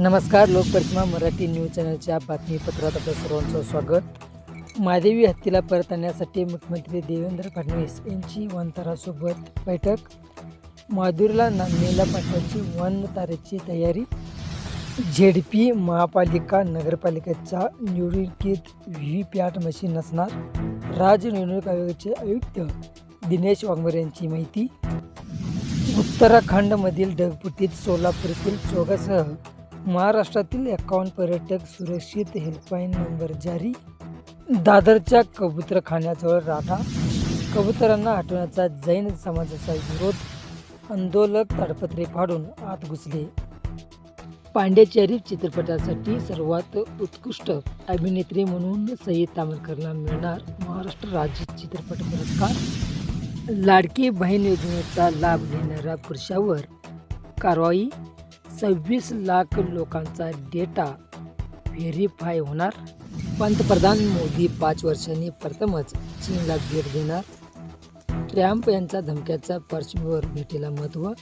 नमस्कार लोकप्रतिमा मराठी न्यूज चॅनलच्या बातमीपत्रात आपल्या सर्वांचं स्वागत. महादेवी हत्तीला परत आणण्यासाठी मुख्यमंत्री देवेंद्र फडणवीस यांची वनतारासोबत बैठक. माधुरीला नांदेडला पाठवायची वन तारेची तयारी. झेडपी महापालिका नगरपालिकेच्या निवडणुकीत व्ही पॅट मशीन नसणार राज्य निवडणूक आयोगाचे आयुक्त दिनेश वाघमारे यांची माहिती. उत्तराखंडमधील ढगपुटीत सोलापूरतील चोगासह महाराष्ट्रातील एकावन्न पर्यटक सुरक्षित हेल्पलाईन नंबर जारी. दादरच्या कबुतरखान्याजवळ राधा. कबुतरांना हटवण्याचा जैन समाजाचा विरोध. आंदोलक ताडपत्रे फाडून आत घुसले. पांड्याचारी चित्रपटासाठी सर्वात उत्कृष्ट अभिनेत्री म्हणून सई तामरकरला मिळणार महाराष्ट्र राज्य चित्रपट पुरस्कार. लाडकी बहीण योजनेचा लाभ घेणाऱ्या पुरुषावर कारवाई सव्वीस लाख लोकांचा डेटा व्हेरीफाय होणार. पंतप्रधान मोदी पाच वर्षांनी प्रथमच चीनला भेट देणार. ट्रम्प यांचा धमक्याच्या पार्श्वभूमीवर भेटीला महत्त्व